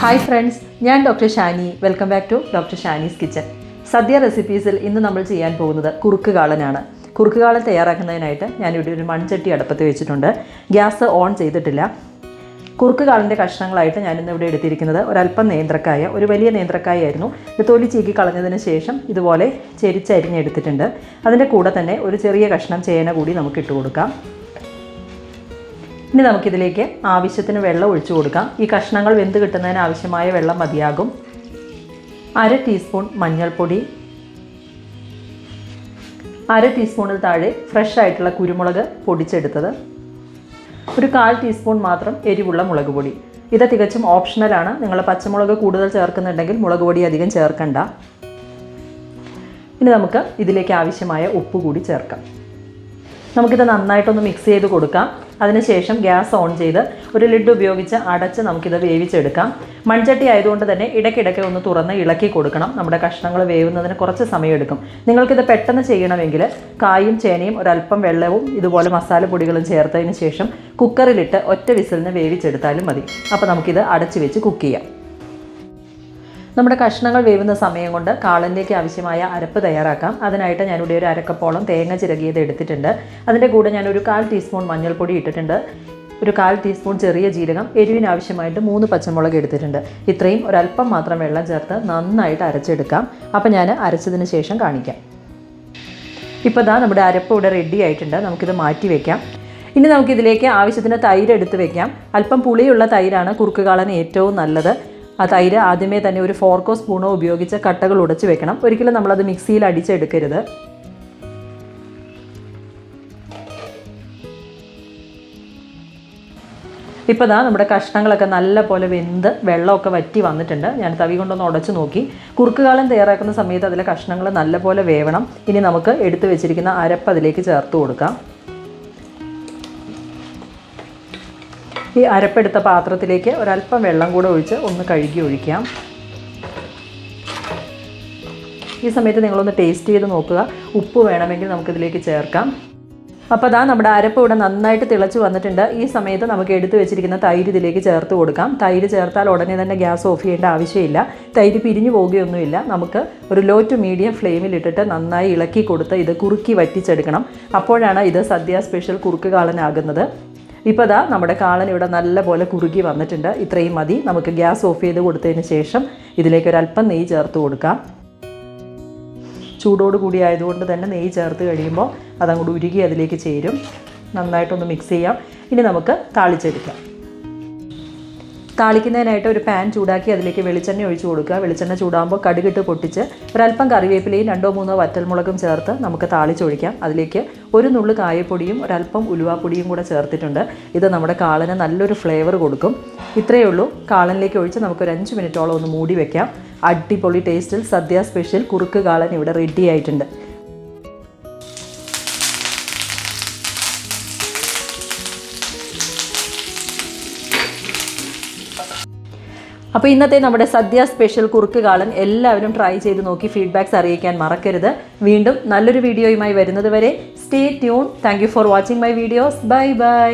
Hi friends ഞാൻ doctor Shani. Welcome back to doctor Shani's kitchen sadya റെസിപ്പീസിൽ ഇന്ന് നമ്മൾ ചെയ്യാൻ പോകുന്നത് കുറുക്ക് കാളനാണ്. കുറുക്ക് കാളൻ തയ്യാറാക്കുന്നതിനായിട്ട് ഞാനിവിടെ ഒരു മൺചട്ടി അടുപ്പത്ത് വെച്ചിട്ടുണ്ട്. ഗ്യാസ് ഓൺ ചെയ്തിട്ടില്ല. കുറുക്ക് കാളിന്റെ കഷ്ണങ്ങളായിട്ട് ഞാനിന്ന് ഇവിടെ എടുത്തിരിക്കുന്നത് ഒരല്പം നേന്ത്രക്കായ ഒരു വലിയ നേന്ത്രക്കായ ആയിരുന്നു. ഇത് തൊലി ചീക്കി കളഞ്ഞതിന് ശേഷം ഇതുപോലെ ചെരിച്ചരിഞ്ഞെടുത്തിട്ടുണ്ട്. അതിന്റെ കൂടെ തന്നെ ഒരു ചെറിയ കഷ്ണം ചേന കൂടി നമുക്ക് ഇട്ട് കൊടുക്കാം. ഇനി നമുക്കിതിലേക്ക് ആവശ്യത്തിന് വെള്ളം ഒഴിച്ചു കൊടുക്കാം. ഈ കഷ്ണങ്ങൾ വെന്ത് കിട്ടുന്നതിന് ആവശ്യമായ വെള്ളം മതിയാകും. അര ടീസ്പൂൺ മഞ്ഞൾപ്പൊടി. അര ടീസ്പൂണിൽ താഴെ ഫ്രഷ് ആയിട്ടുള്ള കുരുമുളക് പൊടിച്ചെടുത്തത്. ഒരു കാൽ ടീസ്പൂൺ മാത്രം എരിവുള്ള മുളക് പൊടി. ഇത് തികച്ചും ഓപ്ഷണലാണ് നിങ്ങൾ പച്ചമുളക് കൂടുതൽ ചേർക്കുന്നുണ്ടെങ്കിൽ മുളക് പൊടി അധികം ചേർക്കണ്ട. ഇനി നമുക്ക് ഇതിലേക്ക് ആവശ്യമായ ഉപ്പ് കൂടി ചേർക്കാം. നമുക്കിത് നന്നായിട്ടൊന്ന് മിക്സ് ചെയ്ത് കൊടുക്കാം. അതിനുശേഷം ഗ്യാസ് ഓൺ ചെയ്ത് ഒരു ലിഡ് ഉപയോഗിച്ച് അടച്ച് നമുക്കിത് വേവിച്ചെടുക്കാം. മൺചട്ടി ആയതുകൊണ്ട് തന്നെ ഇടയ്ക്കിടയ്ക്ക് ഒന്ന് തുറന്ന് ഇളക്കി കൊടുക്കണം. നമ്മുടെ കഷ്ണങ്ങൾ വേവുന്നതിന് കുറച്ച് സമയമെടുക്കും. നിങ്ങൾക്കിത് പെട്ടെന്ന് ചെയ്യണമെങ്കിൽ കായും ചേനയും ഒരല്പം വെള്ളവും ഇതുപോലെ മസാലപ്പൊടികളും ചേർത്തതിന് ശേഷം കുക്കറിലിട്ട് ഒറ്റ വിസിലിന് വേവിച്ചെടുത്താലും മതി. അപ്പോൾ നമുക്കിത് അടച്ച് വെച്ച് കുക്ക് ചെയ്യാം. നമ്മുടെ കഷ്ണങ്ങൾ വേവുന്ന സമയം കൊണ്ട് കാളനിലേക്ക് ആവശ്യമായ അരപ്പ് തയ്യാറാക്കാം. അതിനായിട്ട് ഞാനിവിടെ ഒരു അരക്കപ്പോളം തേങ്ങ ചിരകിയത് എടുത്തിട്ടുണ്ട്. അതിന്റെ കൂടെ ഞാൻ ഒരു കാൽ ടീസ്പൂൺ മഞ്ഞൾപ്പൊടി ഇട്ടിട്ടുണ്ട്. ഒരു കാൽ ടീസ്പൂൺ ചെറിയ ജീരകം എരിവിന് ആവശ്യമായിട്ട് മൂന്ന് പച്ചമുളക് എടുത്തിട്ടുണ്ട്. ഇത്രയും ഒരല്പം മാത്രം വെള്ളം ചേർത്ത് നന്നായിട്ട് അരച്ചെടുക്കാം. അപ്പോൾ ഞാൻ അരച്ചതിന് ശേഷം കാണിക്കാം. ഇപ്പോൾ ദാ നമ്മുടെ അരപ്പ് ഇവിടെ റെഡി ആയിട്ടുണ്ട്. നമുക്കിത് മാറ്റി വയ്ക്കാം ഇനി നമുക്കിതിലേക്ക് ആവശ്യത്തിന് തൈര് എടുത്ത് വെക്കാം. അല്പം പുളിയുള്ള തൈരാണ് കുറുക്ക് കാളന് ഏറ്റവും നല്ലത്. ആ തൈര് ആദ്യമേ തന്നെ ഒരു ഫോർക്കോ സ്പൂണോ ഉപയോഗിച്ച് കട്ടകൾ ഉടച്ചു വെക്കണം. ഒരിക്കലും നമ്മളത് മിക്സിയിൽ അടിച്ചെടുക്കരുത്. ഇപ്പോൾ ദാ നമ്മുടെ കഷ്ണങ്ങളൊക്കെ നല്ല പോലെ വെന്ത് വെള്ളമൊക്കെ വറ്റി വന്നിട്ടുണ്ട്. ഞാൻ തവി കൊണ്ടൊന്ന് ഉടച്ചു നോക്കി. കുറുക്കുകാലം തയ്യാറാക്കുന്ന സമയത്ത് അതിലെ കഷ്ണങ്ങൾ നല്ലപോലെ വേവണം. ഇനി നമുക്ക് എടുത്തു വെച്ചിരിക്കുന്ന അരപ്പ് അതിലേക്ക് ചേർത്ത് കൊടുക്കാം. ഈ അരപ്പെടുത്ത പാത്രത്തിലേക്ക് ഒരല്പം വെള്ളം കൂടെ ഒഴിച്ച് ഒന്ന് കഴുകി ഒഴിക്കാം. ഈ സമയത്ത് നിങ്ങളൊന്ന് ടേസ്റ്റ് ചെയ്ത് നോക്കുക. ഉപ്പ് വേണമെങ്കിൽ നമുക്കിതിലേക്ക് ചേർക്കാം. അപ്പോൾ അതാ നമ്മുടെ അരപ്പ് ഇവിടെ നന്നായിട്ട് തിളച്ച് വന്നിട്ടുണ്ട്. ഈ സമയത്ത് നമുക്ക് എടുത്തു വെച്ചിരിക്കുന്ന തൈര് ഇതിലേക്ക് ചേർത്ത് കൊടുക്കാം. തൈര് ചേർത്താൽ ഉടനെ തന്നെ ഗ്യാസ് ഓഫ് ചെയ്യേണ്ട ആവശ്യമില്ല. തൈര് പിരിഞ്ഞു പോവുകയൊന്നുമില്ല നമുക്ക് ഒരു ലോ ടു മീഡിയം ഫ്ലെയിമിൽ ഇട്ടിട്ട് നന്നായി ഇളക്കി കൊടുത്ത് ഇത് കുറുക്കി വറ്റിച്ചെടുക്കണം. അപ്പോഴാണ് ഇത് സദ്യ സ്പെഷ്യൽ കുറുക്ക് കാളനാകുന്നത്. ഇപ്പോൾ ദാ നമ്മുടെ കാളൻ ഇവിടെ നല്ലപോലെ കുറുകി വന്നിട്ടുണ്ട്. ഇത്രയും മതി. നമുക്ക് ഗ്യാസ് ഓഫ് ചെയ്ത് കൊടുത്തതിന് ശേഷം ഇതിലേക്ക് ഒരല്പം നെയ്യ് ചേർത്ത് കൊടുക്കാം. ചൂടോട് കൂടി ആയതുകൊണ്ട് തന്നെ നെയ്യ് ചേർത്ത് കഴിയുമ്പോൾ അതങ്ങോട്ട് ഉരുകി അതിലേക്ക് ചേരും. നന്നായിട്ടൊന്ന് മിക്സ് ചെയ്യാം. ഇനി നമുക്ക് താളിച്ചെടുക്കാം. താളിക്കുന്നതിനായിട്ട് ഒരു പാൻ ചൂടാക്കി അതിലേക്ക് വെളിച്ചെണ്ണ ഒഴിച്ചു കൊടുക്കുക. വെളിച്ചെണ്ണ ചൂടാകുമ്പോൾ കടുകിട്ട് പൊട്ടിച്ച് ഒരല്പം കറിവേപ്പിലയും രണ്ടോ മൂന്നോ വറ്റൽമുളകും ചേർത്ത് നമുക്ക് താളിച്ചൊഴിക്കാം. അതിലേക്ക് ഒരു നുള്ളു കായപ്പൊടിയും ഒരല്പം ഉലുവാപ്പൊടിയും കൂടെ ചേർത്തിട്ടുണ്ട്. ഇത് നമ്മുടെ കാളന് നല്ലൊരു ഫ്ലേവർ കൊടുക്കും. ഇത്രയേ ഉള്ളൂ. കാളനിലേക്ക് ഒഴിച്ച് നമുക്ക് ഒരു അഞ്ച് മിനിറ്റോളം ഒന്ന് മൂടി വെക്കാം. അടിപൊളി ടേസ്റ്റിൽ സദ്യ സ്പെഷ്യൽ കുറുക്ക് കാളൻ ഇവിടെ റെഡി ആയിട്ടുണ്ട്. അപ്പോൾ ഇന്നത്തെ നമ്മുടെ സദ്യ സ്പെഷ്യൽ കുറുക്ക് കാളൻ എല്ലാവരും ട്രൈ ചെയ്ത് നോക്കി ഫീഡ്ബാക്സ് അറിയിക്കാൻ മറക്കരുത്. വീണ്ടും നല്ലൊരു വീഡിയോയുമായി വരുന്നത് വരെ stay tune thank for watching my videos bye bye